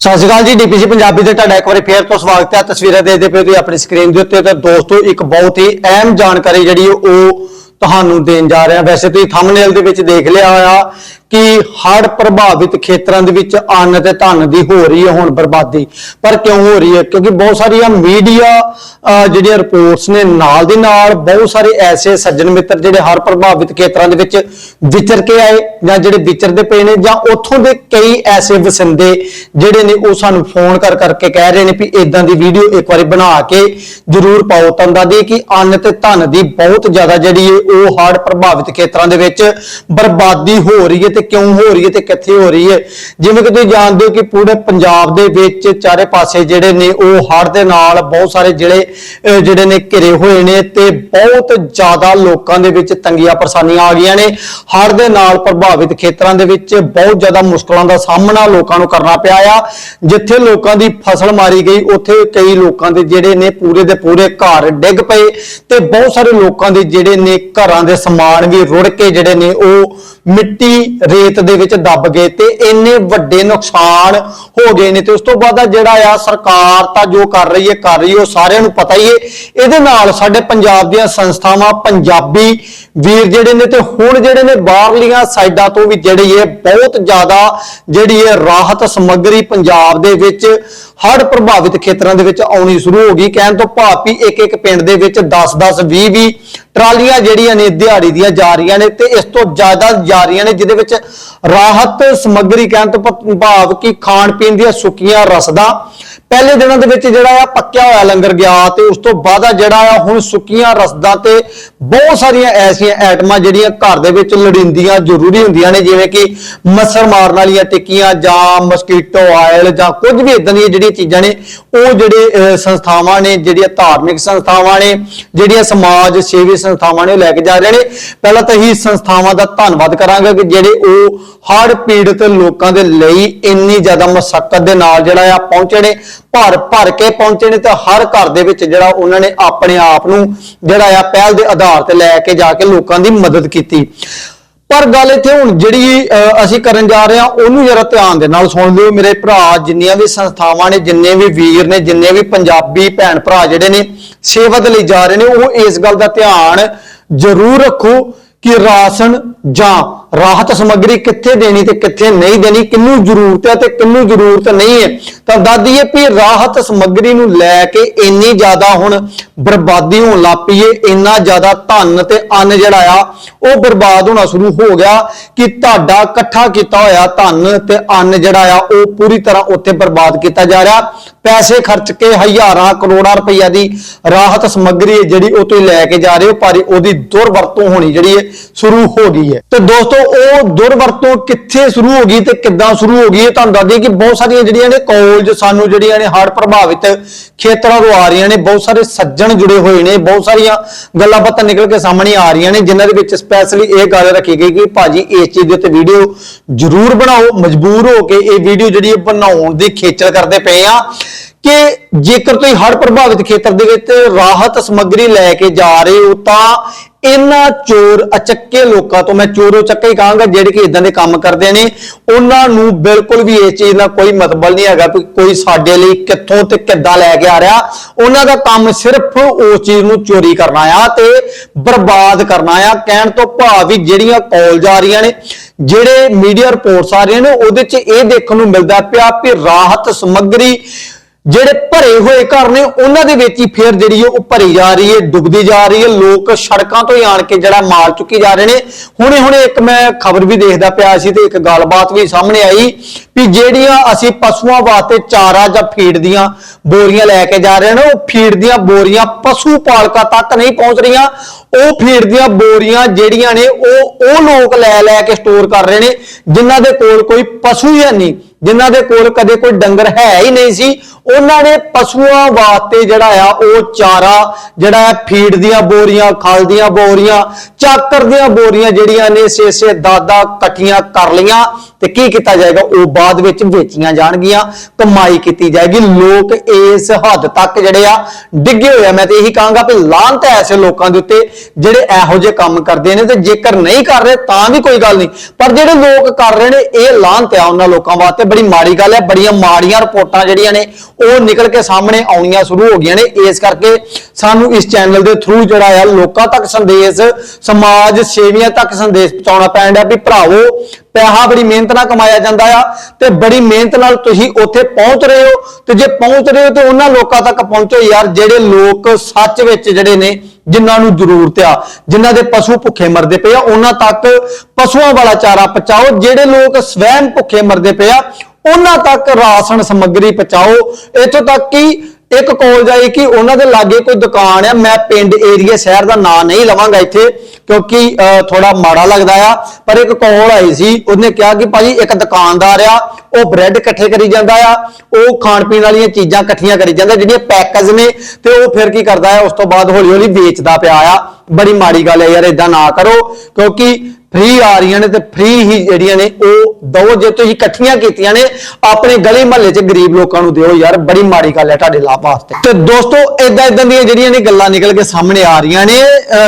ਸਤਿ ਸ਼੍ਰੀ ਅਕਾਲ ਜੀ, ਡੀਪੀਸੀ ਪੰਜਾਬੀ ਦੇ ਤੁਹਾਡਾ ਇੱਕ ਵਾਰੀ ਫੇਰ ਤੋਂ ਸਵਾਗਤ ਹੈ। ਤਸਵੀਰਾਂ ਦੇਖਦੇ ਪਏ ਤੁਸੀਂ ਆਪਣੀ ਸਕਰੀਨ ਦੇ ਉੱਤੇ ਤਾਂ ਦੋਸਤੋ, ਇੱਕ ਬਹੁਤ ਹੀ ਅਹਿਮ ਜਾਣਕਾਰੀ ਜਿਹੜੀ ਉਹ ਤੁਹਾਨੂੰ ਦੇਣ ਜਾ ਰਿਹਾ ਵੈਸੇ ਤੁਸੀਂ ਥੰਬਨੇਲ ਦੇ ਵਿੱਚ ਦੇਖ ਲਿਆ ਹੋਇਆ ਕਿ ਹੜ ਪ੍ਰਭਾਵਿਤ ਖੇਤਰਾਂ ਦੇ ਵਿੱਚ ਅੰਨ ਤੇ ਧਨ ਦੀ ਹੋ ਰਹੀ ਹੈ, ਹੁਣ ਬਰਬਾਦੀ। ਪਰ ਕਿਉਂ ਹੋ ਰਹੀ ਹੈ? ਕਿਉਂਕਿ ਬਹੁਤ ਸਾਰੀਆਂ ਮੀਡੀਆ ਜਿਹੜੀਆਂ ਰਿਪੋਰਟਸ ਨੇ, ਨਾਲ ਦੀ ਨਾਲ ਬਹੁਤ ਸਾਰੇ ਐਸੇ ਸੱਜਣ ਮਿੱਤਰ ਜਿਹੜੇ ਹੜ੍ਹ ਪ੍ਰਭਾਵਿਤ ਖੇਤਰਾਂ ਦੇ ਵਿੱਚ ਵਿਚਰ ਕੇ ਆਏ ਜਾਂ ਜਿਹੜੇ ਵਿਚਰਦੇ ਪਏ ਨੇ ਜਾਂ ਉੱਥੋਂ ਦੇ ਕਈ ਐਸੇ ਵਸਿੰਦੇ ਜਿਹੜੇ ਨੇ, ਉਹ ਸਾਨੂੰ ਫੋਨ ਕਰ ਕਰਕੇ ਕਹਿ ਰਹੇ ਨੇ ਵੀ ਇਦਾਂ ਦੀ ਵੀਡੀਓ ਇੱਕ ਵਾਰੀ ਬਣਾ ਕੇ ਜਰੂਰ ਪਾਓ। ਤਾਂ ਦੱਸਦੀ ਕਿ ਅੰਨ ਤੇ ਧਨ ਦੀ ਬਹੁਤ ਜ਼ਿਆਦਾ ਜਿਹੜੀ ਹੈ, ਉਹ ਹੜ੍ਹ ਪ੍ਰਭਾਵਿਤ ਖੇਤਰਾਂ ਦੇ ਵਿੱਚ ਬਰਬਾਦੀ ਹੋ ਰਹੀ ਹੈ ਤੇ ਕਿਉਂ ਹੋ ਰਹੀ ਹੈ ਤੇ ਕਿੱਥੇ ਹੋ ਰਹੀ ਹੈ? ਜਿਵੇਂ ਕਿ ਤੁਸੀਂ ਜਾਣਦੇ ਹੋ ਕਿ ਪੂਰੇ ਪੰਜਾਬ ਦੇ ਵਿੱਚ ਚਾਰੇ ਪਾਸੇ ਜਿਹੜੇ ਨੇ ਉਹ ਹੜ੍ਹ ਦੇ ਨਾਲ ਬਹੁਤ ਸਾਰੇ ਜਿਹੜੇ ਜਿਹੜੇ ਨੇ ਘਿਰੇ ਹੋਏ ਨੇ ਤੇ ਬਹੁਤ ਜ਼ਿਆਦਾ ਲੋਕਾਂ ਦੇ ਵਿੱਚ ਤੰਗੀਆਂ ਪਰੇਸ਼ਾਨੀਆਂ ਆ ਗਈਆਂ ਨੇ। ਹੜ੍ਹ ਦੇ ਨਾਲ ਪ੍ਰਭਾਵਿਤ ਖੇਤਰਾਂ ਦੇ ਵਿੱਚ ਬਹੁਤ ਜ਼ਿਆਦਾ ਮੁਸ਼ਕਲਾਂ ਦਾ ਸਾਹਮਣਾ ਲੋਕਾਂ ਨੂੰ ਕਰਨਾ ਪਿਆ ਆ। ਜਿੱਥੇ ਲੋਕਾਂ ਦੀ ਫਸਲ ਮਾਰੀ ਗਈ, ਉੱਥੇ ਕਈ ਲੋਕਾਂ ਦੇ ਜਿਹੜੇ ਨੇ ਪੂਰੇ ਦੇ ਪੂਰੇ ਘਰ ਡਿੱਗ ਪਏ ਤੇ ਬਹੁਤ ਸਾਰੇ ਲੋਕਾਂ ਦੇ ਜਿਹੜੇ ਨੇ ਘਰਾਂ ਦੇ ਸਮਾਨ ਵੀ ਰੁੜ ਕੇ ਜਿਹੜੇ ਨੇ ਉਹ ਮਿੱਟੀ ਰੇਤ ਦੇ ਵਿੱਚ ਦੱਬ ਗਏ ਤੇ ਇੰਨੇ ਵੱਡੇ ਨੁਕਸਾਨ ਹੋ ਗਏ ਨੇ ਤੇ ਉਸ ਤੋਂ ਬਾਅਦ ਜਿਹੜਾ ਆ ਸਰਕਾਰ ਤਾਂ ਜੋ ਕਰ ਰਹੀ ਹੈ, ਕਰ ਰਹੀ ਹੈ, ਉਹ ਸਾਰਿਆਂ ਨੂੰ ਪਤਾ ਹੀ ਹੈ। ਇਹਦੇ ਨਾਲ ਸਾਡੇ ਪੰਜਾਬ ਦੀਆਂ ਸੰਸਥਾਵਾਂ ਪੰਜਾਬੀ ਵੀਰ ਜਿਹੜੇ ਨੇ ਤੇ ਹੁਣ ਜਿਹੜੇ ਨੇ ਬਾਹਰਲੀਆਂ ਸਾਈਡਾਂ ਤੋਂ ਵੀ ਜਿਹੜੀ ਹੈ ਬਹੁਤ ਜ਼ਿਆਦਾ ਜਿਹੜੀ ਹੈ ਰਾਹਤ ਸਮੱਗਰੀ ਪੰਜਾਬ ਦੇ ਵਿੱਚ ਹੜ੍ਹ ਪ੍ਰਭਾਵਿਤ ਖੇਤਰਾਂ ਦੇ ਵਿੱਚ ਆਉਣੀ ਸ਼ੁਰੂ ਹੋ ਗਈ। ਕਹਿਣ ਤੋਂ ਭਾਵ ਵੀ ਇੱਕ ਇੱਕ ਪਿੰਡ ਦੇ ਵਿੱਚ 10 10 20 20 ਟਰਾਲੀਆਂ ਜਿਹੜੀਆਂ ਨੇ ਦਿਹਾੜੀ ਦੀਆਂ ਜਾ ਰਹੀਆਂ ਨੇ ਤੇ ਇਸ ਤੋਂ ਜ਼ਿਆਦਾ ਜਾ ਰਹੀਆਂ ਨੇ, ਜਿਹਦੇ ਵਿੱਚ ਰਾਹਤ ਸਮੱਗਰੀ ਕਹਿਣ ਤੋਂ ਭ- ਭਾਵ ਕਿ ਖਾਣ ਪੀਣ ਦੀਆਂ ਸੁੱਕੀਆਂ ਰਸਦਾਂ ਪਹਿਲੇ ਦਿਨਾਂ ਦੇ ਵਿੱਚ ਜਿਹੜਾ ਆ ਪੱਕਿਆ ਹੋਇਆ ਲੰਗਰ ਗਿਆ ਤੇ ਉਸ ਤੋਂ ਬਾਅਦ ਆ ਜਿਹੜਾ ਆ ਹੁਣ ਸੁੱਕੀਆਂ ਰਸਦਾਂ ਤੇ ਬਹੁਤ ਸਾਰੀਆਂ ਐਸੀਆਂ ਐਟਮਾਂ ਜਿਹੜੀਆਂ ਘਰ ਦੇ ਵਿੱਚ ਲੋੜੀਂਦੀਆਂ ਜ਼ਰੂਰੀ ਹੁੰਦੀਆਂ ਨੇ, ਜਿਵੇਂ ਕਿ ਮੱਛਰ ਮਾਰਨ ਵਾਲੀਆਂ ਟਿੱਕੀਆਂ ਜਾਂ ਮਸਕੀਟੋ ਆਇਲ ਜਾਂ ਕੁਝ ਵੀ ਇਦਾਂ ਦੀਆਂ ਜਿਹੜੀਆਂ ਚੀਜ਼ਾਂ ਨੇ, ਉਹ ਜਿਹੜੇ ਸੰਸਥਾਵਾਂ ਨੇ, ਜਿਹੜੀਆਂ ਧਾਰਮਿਕ ਸੰਸਥਾਵਾਂ ਨੇ, ਜਿਹੜੀਆਂ ਸਮਾਜ ਸੇਵੀ ਸੰਸਥਾਵਾਂ ਨੇ ਉਹ ਲੈ ਕੇ ਜਾ ਰਹੇ ਨੇ। ਪਹਿਲਾਂ ਤਾਂ ਹੀ ਸੰਸਥਾਵਾਂ ਦਾ ਧੰਨਵਾਦ ਕਰਾਂਗਾ ਕਿ ਜਿਹੜੇ ਉਹ ਹੜ੍ਹ ਪੀੜਤ ਲੋਕਾਂ ਦੇ ਲਈ ਇੰਨੀ ਜ਼ਿਆਦਾ ਮਸਕਤ ਦੇ ਨਾਲ ਜਿਹੜਾ ਆ ਪਹੁੰਚੇ ਨੇ। ਭਰ ਭਰ ਕੇ ਪਹੁੰਚੇ ਨੇ ਤੇ ਹਰ ਘਰ ਦੇ ਵਿੱਚ ਜਿਹੜਾ ਉਹਨਾਂ ਨੇ ਆਪਣੇ ਆਪ ਨੂੰ ਜਿਹੜਾ ਆ ਪਹਿਲ ਦੇ ਆਧਾਰ ਤੇ ਲੈ ਕੇ ਜਾ ਕੇ ਲੋਕਾਂ ਦੀ ਮਦਦ ਕੀਤੀ। ਪਰ ਗੱਲ ਇੱਥੇ ਹੁਣ ਜਿਹੜੀ ਅਹ, ਅਸੀਂ ਕਰਨ ਜਾ ਰਹੇ ਹਾਂ ਉਹਨੂੰ ਜਰਾ ਧਿਆਨ ਦੇ ਨਾਲ ਸੁਣ ਲਿਓ। ਮੇਰੇ ਭਰਾ ਜਿੰਨੀਆਂ ਵੀ ਸੰਸਥਾਵਾਂ ਨੇ ਜਿੰਨੇ ਵੀ ਵੀਰ ਨੇ ਜਿੰਨੇ ਵੀ ਪੰਜਾਬੀ ਭੈਣ ਭਰਾ ਜਿਹੜੇ ਨੇ ਸੇਵਾ ਦੇ ਲਈ ਜਾ ਰਹੇ ਨੇ ਉਹ ਇਸ ਗੱਲ ਦਾ ਧਿਆਨ ਜ਼ਰੂਰ ਰੱਖੋ। ਕਿ ਰਾਸ਼ਨ ਜਾਂ ਰਾਹਤ ਸਮੱਗਰੀ ਕਿੱਥੇ ਦੇਣੀ ਤੇ ਕਿੱਥੇ ਨਹੀਂ ਦੇਣੀ, ਕਿੰਨੂੰ ਜ਼ਰੂਰਤ ਹੈ ਤੇ ਕਿੰਨੂੰ ਜ਼ਰੂਰਤ ਨਹੀਂ ਹੈ। ਤਾਂ ਦਾਦੀ ਇਹ ਵੀ ਰਾਹਤ ਸਮੱਗਰੀ ਨੂੰ ਲੈ ਕੇ ਇੰਨੀ ਜ਼ਿਆਦਾ ਹੁਣ ਬਰਬਾਦੀ ਹੋਣ ਲੱਗ ਪਈ ਏ, ਇੰਨਾ ਜ਼ਿਆਦਾ ਧਨ ਤੇ ਅੰਨ ਜਿਹੜਾ ਆ, ਉਹ ਬਰਬਾਦ ਹੋਣਾ ਸ਼ੁਰੂ ਹੋ ਗਿਆ ਕਿ ਤੁਹਾਡਾ ਇਕੱਠਾ ਕੀਤਾ ਹੋਇਆ ਧਨ ਤੇ ਅੰਨ ਜਿਹੜਾ ਆ, ਉਹ ਪੂਰੀ ਤਰ੍ਹਾਂ ਉੱਥੇ ਬਰਬਾਦ ਕੀਤਾ ਜਾ ਰਿਹਾ। ਪੈਸੇ ਖਰਚ ਕੇ ਹਜ਼ਾਰਾਂ ਕਰੋੜਾਂ ਰੁਪਈਆ ਦੀ ਰਾਹਤ ਸਮੱਗਰੀ ਜਿਹੜੀ ਉਹ ਤੁਸੀਂ ਲੈ ਕੇ ਜਾ ਰਹੇ ਹੋ ਪਰ ਉਹਦੀ ਦੁਰਵਰਤੋਂ ਹੋਣੀ ਜਿਹੜੀ ਹੈ ਸ਼ੁਰੂ ਹੋ ਗਈ ਹੈ। ਤੇ ਦੋਸਤੋ, ਉਹ ਦੁਰਵਰਤੋਂ ਕਿੱਥੇ ਸ਼ੁਰੂ ਹੋ ਗਈ ਤੇ ਕਿੱਦਾਂ ਸ਼ੁਰੂ ਹੋ ਗਈ ਹੈ ਤੁਹਾਨੂੰ ਦੱਸ ਦਈਏ ਕਿ ਬਹੁਤ ਸਾਰੀਆਂ ਜਿਹੜੀਆਂ ਨੇ ਕਾਲਜ ਸਾਨੂੰ ਜਿਹੜੀਆਂ ਨੇ ਹੜ੍ਹ ਪ੍ਰਭਾਵਿਤ ਖੇਤਰਾਂ ਤੋਂ ਆ ਰਹੀਆਂ ਨੇ, ਬਹੁਤ ਸਾਰੇ ਸੱਜਣ ਜੁੜੇ ਹੋਏ ਨੇ, ਬਹੁਤ ਸਾਰੀਆਂ ਗੱਲਾਂ ਬਾਤਾਂ ਨਿਕਲ ਕੇ ਸਾਹਮਣੇ ਆ ਰਹੀਆਂ ਨੇ, ਜਿਨ੍ਹਾਂ ਦੇ ਵਿੱਚ ਸਪੈਸ਼ਲੀ ਇਹ ਗੱਲ ਰੱਖੀ ਗਈ ਕਿ ਭਾਜੀ ਇਸ ਚੀਜ਼ ਦੇ ਉੱਤੇ ਵੀਡੀਓ ਜ਼ਰੂਰ ਬਣਾਓ, ਮਜਬੂਰ ਹੋ ਕੇ ਇਹ ਵੀਡੀਓ ਜਿਹੜੀ ਬਣਾਉਣ ਦੀ ਖੇਚਲ ਕਰਦੇ ਪਏ ਆ ਕਿ ਜੇਕਰ ਤੁਸੀਂ ਹੜ੍ਹ ਪ੍ਰਭਾਵਿਤ ਖੇਤਰ ਦੇ ਵਿੱਚ ਰਾਹਤ ਸਮੱਗਰੀ ਲੈ ਕੇ ਜਾ ਰਹੇ ਹੋ ਤਾਂ ਇਹਨਾਂ ਚੋਰ ਅਚੱਕੇ ਲੋਕਾਂ ਤੋਂ, ਮੈਂ ਚੋਰੋ ਚੱਕੇ ਹੀ ਕਹਾਂਗਾ, ਜਿਹੜੇ ਕਿ ਇਦਾਂ ਦੇ ਕੰਮ ਕਰਦੇ ਨੇ, ਉਹਨਾਂ ਨੂੰ ਬਿਲਕੁਲ ਵੀ ਇਹ ਚੀਜ਼ ਨਾਲ ਕੋਈ ਮਤਲਬ ਨਹੀਂ ਹੈਗਾ ਕਿ ਕੋਈ ਸਾਡੇ ਲਈ ਕਿੱਥੋਂ ਤੇ ਕਿੱਦਾਂ ਲੈ ਕੇ ਆ ਰਿਹਾ। ਉਹਨਾਂ ਦਾ ਕੰਮ ਸਿਰਫ ਉਸ ਚੀਜ਼ ਨੂੰ ਚੋਰੀ ਕਰਨਾ ਆ ਤੇ ਬਰਬਾਦ ਕਰਨਾ ਆ। ਕਹਿਣ ਤੋਂ ਭਾਵ ਵੀ ਜਿਹੜੀਆਂ ਕਾਲਜ ਆ ਰਹੀਆਂ ਨੇ, ਜਿਹੜੇ ਮੀਡੀਆ ਰਿਪੋਰਟਸ ਆ ਰਹੀਆਂ ਨੇ, ਉਹਦੇ 'ਚ ਇਹ ਦੇਖਣ ਨੂੰ ਮਿਲਦਾ ਪਿਆ ਕਿ ਰਾਹਤ ਸਮੱਗਰੀ ਜਿਹੜੇ ਭਰੇ ਹੋਏ ਘਰ ਨੇ, ਉਹਨਾਂ ਦੇ ਵਿੱਚ ਹੀ ਫੇਰ ਜਿਹੜੀ ਹੈ ਉਹ ਭਰੀ ਜਾ ਰਹੀ ਹੈ, ਡੁੱਬਦੀ ਜਾ ਰਹੀ ਹੈ। ਲੋਕ ਸੜਕਾਂ ਤੋਂ ਹੀ ਆਣ ਕੇ ਜਿਹੜਾ ਮਾਲ ਚੁੱਕੀ ਜਾ ਰਹੇ ਨੇ। ਹੁਣੇ ਹੁਣੇ ਇੱਕ ਮੈਂ ਖਬਰ ਵੀ ਦੇਖਦਾ ਪਿਆ ਸੀ ਤੇ ਇੱਕ ਗੱਲਬਾਤ ਵੀ ਸਾਹਮਣੇ ਆਈ ਵੀ ਜਿਹੜੀਆਂ ਅਸੀਂ ਪਸ਼ੂਆਂ ਵਾਸਤੇ ਚਾਰਾ ਜਾਂ ਫੀਡ ਦੀਆਂ ਬੋਰੀਆਂ ਲੈ ਕੇ ਜਾ ਰਹੇ ਨੇ, ਉਹ ਫੀਡ ਦੀਆਂ ਬੋਰੀਆਂ ਪਸ਼ੂ ਪਾਲਕਾਂ ਤੱਕ ਨਹੀਂ ਪਹੁੰਚ ਰਹੀਆਂ। ਉਹ ਫੀਡ ਦੀਆਂ ਬੋਰੀਆਂ ਜਿਹੜੀਆਂ ਨੇ, ਉਹ ਉਹ ਲੋਕ ਲੈ ਲੈ ਕੇ ਸਟੋਰ ਕਰ ਰਹੇ ਨੇ, ਜਿਨ੍ਹਾਂ ਦੇ ਕੋਲ ਕੋਈ ਪਸ਼ੂ ਹੀ ਹੈ ਨਹੀਂ। ਜਿਨ੍ਹਾਂ ਦੇ ਕੋਲ ਕਦੇ ਕੋਈ ਡੰਗਰ ਹੈ ਹੀ ਨਹੀਂ ਸੀ, ਉਹਨਾਂ ਨੇ ਪਸ਼ੂਆਂ ਵਾਸਤੇ ਜਿਹੜਾ ਆ, ਉਹ ਚਾਰਾ, ਜਿਹੜਾ ਹੈ ਫੀਡ ਦੀਆਂ ਬੋਰੀਆਂ, ਖਲ ਦੀਆਂ ਬੋਰੀਆਂ, ਚਾਕਰ ਦੀਆਂ ਬੋਰੀਆਂ ਜਿਹੜੀਆਂ ਨੇ ਸੇ ਸੇ ਦਾਦਾ ਇਕੱਠੀਆਂ ਕਰ ਲਈਆਂ ਤੇ ਕੀ ਕੀਤਾ ਜਾਏਗਾ? ਉਹ ਬਾਅਦ ਵਿੱਚ ਵੇਚੀਆਂ ਜਾਣਗੀਆਂ, ਕਮਾਈ ਕੀਤੀ ਜਾਏਗੀ। ਲੋਕ ਇਸ ਹੱਦ ਤੱਕ ਜਿਹੜੇ ਆ, ਡਿੱਗੇ ਹੋਏ ਆ। ਮੈਂ ਤੇ ਇਹੀ ਕਹਾਂਗਾ ਵੀ ਲਾਂਤ ਹੈ ਐਸੇ ਲੋਕਾਂ ਦੇ ਉੱਤੇ ਜਿਹੜੇ ਇਹੋ ਜਿਹੇ ਕੰਮ ਕਰਦੇ ਨੇ ਤੇ ਜੇਕਰ ਨਹੀਂ ਕਰ ਰਹੇ ਤਾਂ ਵੀ ਕੋਈ ਗੱਲ ਨਹੀਂ। ਪਰ ਜਿਹੜੇ ਲੋਕ ਕਰ ਰਹੇ ਨੇ, ਇਹ ਲਾਂਤ ਆ ਉਹਨਾਂ ਲੋਕਾਂ ਵਾਸਤੇ। ਬੜੀ ਮਾੜੀ ਗੱਲ ਹੈ, ਬੜੀਆਂ ਮਾੜੀਆਂ ਰਿਪੋਰਟਾਂ ਜਿਹੜੀਆਂ ਨੇ, ਉਹ ਨਿਕਲ ਕੇ ਸਾਹਮਣੇ ਆਉਣੀਆਂ ਸ਼ੁਰੂ ਹੋ ਗਈਆਂ ਨੇ। ਇਸ ਕਰਕੇ ਸਾਨੂੰ ਇਸ ਚੈਨਲ ਦੇ ਥਰੂ ਜਿਹੜਾ ਆ, ਲੋਕਾਂ ਤੱਕ ਸੰਦੇਸ਼, ਸਮਾਜ ਸੇਵੀਆਂ ਤੱਕ ਸੰਦੇਸ਼ ਪਹੁੰਚਾਉਣਾ ਪੈਂਦਾ ਵੀ ਭਰਾਵੋ ਪੈਸਾ ਬੜੀ ਮਿਹਨਤ ਨਾਲ ਕਮਾਇਆ ਜਾਂਦਾ ਆ ਤੇ ਬੜੀ ਮਿਹਨਤ ਨਾਲ ਤੁਸੀਂ ਉੱਥੇ ਪਹੁੰਚ ਰਹੇ ਹੋ ਤੇ ਜੇ ਪਹੁੰਚ ਰਹੇ ਹੋ ਤੇ ਉਹਨਾਂ ਲੋਕਾਂ ਤੱਕ ਪਹੁੰਚੋ ਯਾਰ ਜਿਹੜੇ ਲੋਕ ਸੱਚ ਵਿੱਚ ਜਿਹੜੇ ਨੇ, ਜਿਨ੍ਹਾਂ ਨੂੰ ਜ਼ਰੂਰਤ ਆ, ਜਿਨ੍ਹਾਂ ਦੇ ਪਸ਼ੂ ਭੁੱਖੇ ਮਰਦੇ ਪਏ ਆ, ਉਹਨਾਂ ਤੱਕ ਪਸ਼ੂਆਂ ਵਾਲਾ ਚਾਰਾ ਪਹੁੰਚਾਓ, ਜਿਹੜੇ ਲੋਕ ਸਵੈਮ ਭੁੱਖੇ ਮਰਦੇ ਪਏ ਆ, ਉਹਨਾਂ ਤੱਕ ਰਾਸ਼ਨ ਸਮੱਗਰੀ ਪਹੁੰਚਾਓ। ਇੱਥੋਂ ਤੱਕ ਕਿ ਇੱਕ ਕਾਲਜ ਆਈ ਕਿ ਉਹਨਾਂ ਦੇ ਲਾਗੇ ਕੋਈ ਦੁਕਾਨ ਆ ਮੈਂ ਪਿੰਡ ਏਰੀਆ ਸ਼ਹਿਰ ਦਾ ਨਾਂ ਨਹੀਂ ਲਵਾਂਗਾ ਇੱਥੇ ਕਿਉਂਕਿ ਅਹ, ਥੋੜਾ ਮਾੜਾ ਲੱਗਦਾ ਆ। ਪਰ ਇੱਕ ਕਾਲ ਆਈ ਸੀ ਉਹਨੇ ਕਿਹਾ ਕਿ ਭਾਜੀ ਇੱਕ ਦੁਕਾਨਦਾਰ ਆ ਉਹ ਬ੍ਰੈਡ ਇਕੱਠੇ ਕਰੀ ਜਾਂਦਾ ਆ ਉਹ ਖਾਣ ਪੀਣ ਵਾਲੀਆਂ ਚੀਜ਼ਾਂ ਇਕੱਠੀਆਂ ਕਰੀ ਜਾਂਦਾ ਜਿਹੜੀਆਂ ਪੈਕੇਜ ਨੇ ਤੇ ਉਹ ਫਿਰ ਕੀ ਕਰਦਾ ਆ ਉਸ ਤੋਂ ਬਾਅਦ ਹੌਲੀ ਹੌਲੀ ਵੇਚਦਾ ਪਿਆ ਆ। ਬੜੀ ਮਾੜੀ ਗੱਲ ਹੈ ਯਾਰ ਇਦਾਂ ਨਾ ਕਰੋ ਕਿਉਂਕਿ ਫ੍ਰੀ ਆ ਰਹੀਆਂ ਨੇ ਤੇ ਫ੍ਰੀ ਹੀ ਜਿਹੜੀਆਂ ਨੇ ਉਹ ਦੋ ਜੇ ਤੁਸੀਂ ਇਕੱਠੀਆਂ ਕੀਤੀਆਂ ਨੇ, ਆਪਣੇ ਗਲੀ ਮਹੱਲੇ 'ਚ ਗਰੀਬ ਲੋਕਾਂ ਨੂੰ ਦਿਓ ਯਾਰ, ਬੜੀ ਮਾੜੀ ਗੱਲ ਹੈ ਤੁਹਾਡੇ ਲਾਭ ਵਾਸਤੇ ਤੇ ਦੋਸਤੋ ਇਦਾਂ ਇਦਾਂ ਦੀਆਂ ਜਿਹੜੀਆਂ ਨੇ ਗੱਲਾਂ ਨਿਕਲ ਕੇ ਸਾਹਮਣੇ ਆ ਰਹੀਆਂ ਨੇ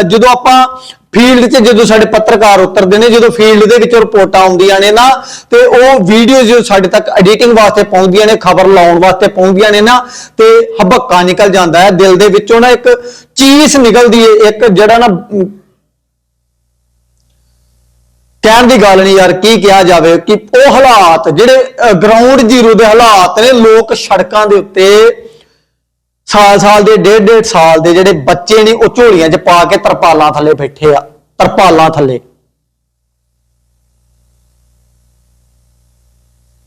ਜਦੋਂ ਆਪਾਂ ਫੀਲਡ 'ਚ ਜਦੋਂ ਸਾਡੇ ਪੱਤਰਕਾਰ ਉਤਰਦੇ ਨੇ, ਜਦੋਂ ਫੀਲਡ ਦੇ ਵਿੱਚ ਰਿਪੋਰਟਾਂ ਆਉਂਦੀਆਂ ਨੇ ਨਾ, ਤੇ ਉਹ ਵੀਡੀਓ ਜੋ ਸਾਡੇ ਤੱਕ ਐਡੀਟਿੰਗ ਵਾਸਤੇ ਪਹੁੰਚਦੀਆਂ ਨੇ, ਖਬਰ ਲਾਉਣ ਵਾਸਤੇ ਪਹੁੰਚਦੀਆਂ ਨੇ ਨਾ, ਤੇ ਹਬੱਕਾ ਨਿਕਲ ਜਾਂਦਾ ਹੈ, ਦਿਲ ਦੇ ਵਿੱਚੋਂ ਨਾ ਇੱਕ ਚੀਸ ਨਿਕਲਦੀ ਹੈ ਇੱਕ ਜਿਹੜਾ ਨਾ ਕਹਿਣ ਦੀ ਗੱਲ ਨਹੀਂ ਯਾਰ, ਕੀ ਕਿਹਾ ਜਾਵੇ, ਕਿ ਉਹ ਹਾਲਾਤ ਜਿਹੜੇ ਗਰਾਊਂਡ ਜ਼ੀਰੋ ਦੇ ਹਾਲਾਤ ਨੇ, ਲੋਕ ਸੜਕਾਂ ਦੇ ਉੱਤੇ ਸਾਲ ਸਾਲ ਦੇ, ਡੇਢ ਡੇਢ ਸਾਲ ਦੇ ਜਿਹੜੇ ਬੱਚੇ ਨੇ, ਉਹ ਝੋਲੀਆਂ 'ਚ ਪਾ ਕੇ ਤਰਪਾਲਾਂ ਥੱਲੇ ਬੈਠੇ ਆ, ਤਰਪਾਲਾਂ ਥੱਲੇ।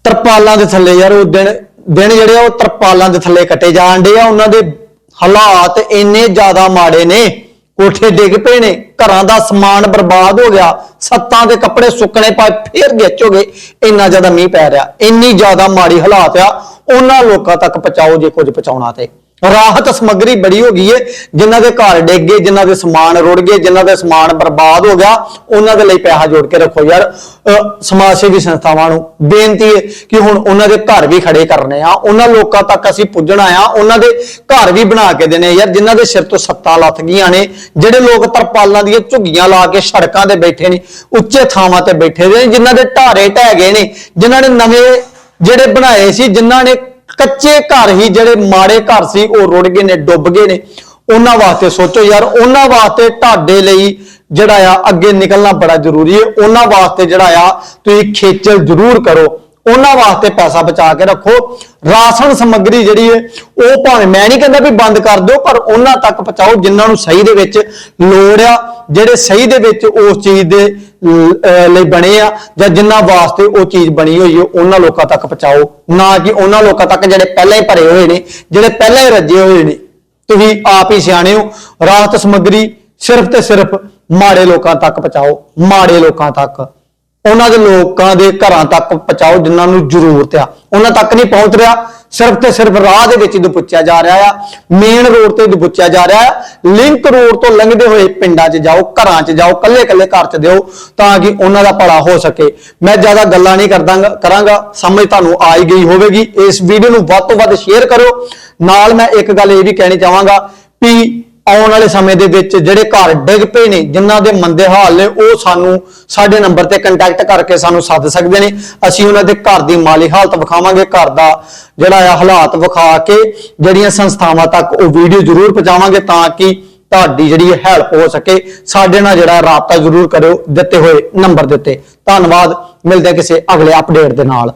ਤਰਪਾਲਾਂ ਦੇ ਥੱਲੇ ਯਾਰ, ਉਹ ਦਿਨ ਦਿਨ ਜਿਹੜੇ ਆ, ਉਹ ਤਰਪਾਲਾਂ ਦੇ ਥੱਲੇ ਕੱਟੇ ਜਾਣ ਡੇ ਆ, ਉਹਨਾਂ ਦੇ ਹਾਲਾਤ ਇੰਨੇ ਜ਼ਿਆਦਾ ਮਾੜੇ ਨੇ ਕੋਠੇ ਡਿੱਗ ਪਏ ਨੇ, ਘਰਾਂ ਦਾ ਸਮਾਨ ਬਰਬਾਦ ਹੋ ਗਿਆ, ਸੱਤਾਂ ਦੇ ਕੱਪੜੇ ਸੁੱਕਣੇ ਪਾਏ, ਫੇਰ ਗਿੱਚੋਗੇ ਇੰਨਾ ਜ਼ਿਆਦਾ ਮੀਂਹ ਪੈ ਰਿਹਾ, ਇੰਨੀ ਜ਼ਿਆਦਾ ਮਾੜੀ ਹਾਲਾਤ ਆ, ਉਹਨਾਂ ਲੋਕਾਂ ਤੱਕ ਪਹੁੰਚਾਓ ਜੇ ਕੁਝ ਪਹੁੰਚਾਉਣਾ ਤੇ। ਰਾਹਤ ਸਮੱਗਰੀ ਬੜੀ ਹੋ ਗਈ ਏ, ਜਿਨ੍ਹਾਂ ਦੇ ਘਰ ਡਿੱਗ ਗਏ, ਜਿਨ੍ਹਾਂ ਦੇ ਸਮਾਨ ਰੁੜ ਗਏ, ਜਿਨ੍ਹਾਂ ਦੇ ਸਮਾਨ ਬਰਬਾਦ ਹੋ ਗਿਆ, ਉਹਨਾਂ ਦੇ ਲਈ ਪੈਸਾ ਜੋੜ ਕੇ ਰੱਖੋ ਯਾਰ। ਸਮਾਜ ਸੇਵੀ ਸੰਸਥਾਵਾਂ ਨੂੰ ਬੇਨਤੀ ਹੈ ਕਿ ਹੁਣ ਉਹਨਾਂ ਦੇ ਘਰ ਵੀ ਖੜੇ ਕਰਨੇ ਆ। ਉਹਨਾਂ ਲੋਕਾਂ ਤੱਕ ਅਸੀਂ ਪੁੱਜਣਾ ਆ, ਉਹਨਾਂ ਦੇ ਘਰ ਵੀ ਬਣਾ ਕੇ ਦੇਣੇ ਯਾਰ, ਜਿਨ੍ਹਾਂ ਦੇ ਸਿਰ ਤੋਂ ਸੱਤਾ ਲੱਥ ਗਈਆਂ ਨੇ, ਜਿਹੜੇ ਲੋਕ ਤਰਪਾਲਾਂ ਦੀਆਂ ਝੁੱਗੀਆਂ ਲਾ ਕੇ ਸੜਕਾਂ ਤੇ ਬੈਠੇ ਨੇ, ਉੱਚੇ ਥਾਵਾਂ ਤੇ ਬੈਠੇ ਨੇ, ਜਿਨ੍ਹਾਂ ਦੇ ਢਾਰੇ ਢਹਿ ਗਏ ਨੇ, ਜਿਨ੍ਹਾਂ ਨੇ ਨਵੇਂ ਜਿਹੜੇ ਬਣਾਏ ਸੀ, ਜਿਨ੍ਹਾਂ ਨੇ ਕੱਚੇ ਘਰ ਹੀ ਜਿਹੜੇ ਮਾੜੇ ਘਰ ਸੀ, ਉਹ ਰੁੜ ਗਏ ਨੇ, ਡੁੱਬ ਗਏ ਨੇ। ਉਹਨਾਂ ਵਾਸਤੇ ਸੋਚੋ ਯਾਰ, ਉਹਨਾਂ ਵਾਸਤੇ ਤੁਹਾਡੇ ਲਈ ਜਿਹੜਾ ਆ ਅੱਗੇ ਨਿਕਲਣਾ ਬੜਾ ਜ਼ਰੂਰੀ ਹੈ। ਉਹਨਾਂ ਵਾਸਤੇ ਜਿਹੜਾ ਆ ਤੁਸੀਂ ਖੇਚਲ ਜ਼ਰੂਰ ਕਰੋ। ਉਹਨਾਂ ਵਾਸਤੇ ਪੈਸਾ ਬਚਾ ਕੇ ਰੱਖੋ। ਰਾਸ਼ਨ ਸਮੱਗਰੀ ਜਿਹੜੀ ਹੈ, ਉਹ ਭਾਵੇਂ ਮੈਂ ਨਹੀਂ ਕਹਿੰਦਾ ਵੀ ਬੰਦ ਕਰ ਦਿਓ, ਪਰ ਉਹਨਾਂ ਤੱਕ ਪਹੁੰਚਾਓ ਜਿਨ੍ਹਾਂ ਨੂੰ ਸਹੀ ਦੇ ਵਿੱਚ ਲੋੜ ਆ। ਜਿਹੜੇ ਸਹੀ ਦੇ ਵਿੱਚ ਉਸ ਚੀਜ਼ ਦੇ ਲਈ ਬਣੇ ਆ ਜਾਂ ਜਿਨ੍ਹਾਂ ਵਾਸਤੇ ਉਹ ਚੀਜ਼ ਬਣੀ ਹੋਈ ਹੈ, ਉਹਨਾਂ ਲੋਕਾਂ ਤੱਕ ਪਹੁੰਚਾਓ। ਨਾ ਕਿ ਉਹਨਾਂ ਲੋਕਾਂ ਤੱਕ ਜਿਹੜੇ ਪਹਿਲਾਂ ਹੀ ਭਰੇ ਹੋਏ ਨੇ, ਜਿਹੜੇ ਪਹਿਲਾਂ ਹੀ ਰੱਜੇ ਹੋਏ ਨੇ। ਤੁਸੀਂ ਆਪ ਹੀ ਸਿਆਣੇ ਹੋ। ਰਾਹਤ ਸਮੱਗਰੀ ਸਿਰਫ ਤੇ ਸਿਰਫ ਮਾੜੇ ਲੋਕਾਂ ਤੱਕ ਪਹੁੰਚਾਓ, ਮਾੜੇ ਲੋਕਾਂ ਤੱਕ। ਉਹਨਾਂ ਦੇ ਲੋਕਾਂ ਦੇ ਘਰਾਂ ਤੱਕ ਪਹੁੰਚਾਓ ਜਿਨ੍ਹਾਂ ਨੂੰ ਜ਼ਰੂਰਤ ਆ। ਉਹਨਾਂ ਤੱਕ ਨਹੀਂ ਪਹੁੰਚ ਰਿਹਾ। ਸਿਰਫ ਤੇ ਸਿਰਫ ਰਾਹ ਦੇ ਵਿੱਚ ਦਬੁੱਚਿਆ ਜਾ ਰਿਹਾ ਆ। ਮੇਨ ਰੋਡ ਤੇ ਦਬੁੱਚਿਆ ਜਾ ਰਿਹਾ ਆ। ਲਿੰਕ ਰੋਡ ਤੋਂ ਲੰਘਦੇ ਹੋਏ ਪਿੰਡਾਂ 'ਚ ਜਾਓ, ਘਰਾਂ 'ਚ ਜਾਓ ਕੱਲੇ-ਕੱਲੇ ਘਰ 'ਚ ਦਿਓ ਤਾਂ ਕਿ ਉਹਨਾਂ ਦਾ ਭਲਾ ਹੋ ਸਕੇ। ਮੈਂ ਜ਼ਿਆਦਾ ਗੱਲਾਂ ਨਹੀਂ ਕਰਦਾਂਗਾ ਕਰਾਂਗਾ। ਸਮਝ ਤੁਹਾਨੂੰ ਆ ਹੀ ਗਈ ਹੋਵੇਗੀ। ਇਸ ਵੀਡੀਓ ਨੂੰ ਵੱਧ ਤੋਂ ਵੱਧ ਸ਼ੇਅਰ ਕਰੋ ਨਾਲ ਮੈਂ ਇੱਕ ਗੱਲ ਇਹ ਵੀ ਕਹਿਣੀ ਚਾਹਾਂਗਾ ਵੀ ਆਉਣ ਵਾਲੇ ਸਮੇਂ ਦੇ ਵਿੱਚ ਜਿਹੜੇ ਘਰ ਡਿੱਗ ਪਏ ਨੇ, ਜਿਨ੍ਹਾਂ ਦੇ ਮੰਦੇ ਹਾਲ ਨੇ, ਉਹ ਸਾਨੂੰ ਸਾਡੇ ਨੰਬਰ ਤੇ ਕੰਟੈਕਟ ਕਰਕੇ ਸਾਨੂੰ ਸੱਦ ਸਕਦੇ ਨੇ। ਅਸੀਂ ਉਹਨਾਂ ਦੇ ਘਰ ਦੀ ਮਾਲੀ ਹਾਲਤ ਵਿਖਾਵਾਂਗੇ, ਘਰ ਦਾ ਜਿਹੜਾ ਆ ਹਾਲਾਤ ਵਿਖਾ ਕੇ ਜਿਹੜੀਆਂ ਸੰਸਥਾਵਾਂ ਤੱਕ ਉਹ ਵੀਡੀਓ ਜ਼ਰੂਰ ਪਹੁੰਚਾਵਾਂਗੇ ਤਾਂ ਕਿ ਤੁਹਾਡੀ ਜਿਹੜੀ ਹੈਲਪ ਹੋ ਸਕੇ। ਸਾਡੇ ਨਾਲ ਜਿਹੜਾ ਰਾਬਤਾ ਜ਼ਰੂਰ ਕਰਿਓ ਦਿੱਤੇ ਹੋਏ ਨੰਬਰ ਦੇ ਉੱਤੇ। ਧੰਨਵਾਦ, ਮਿਲਦੇ ਕਿਸੇ ਅਗਲੇ ਅਪਡੇਟ ਦੇ ਨਾਲ।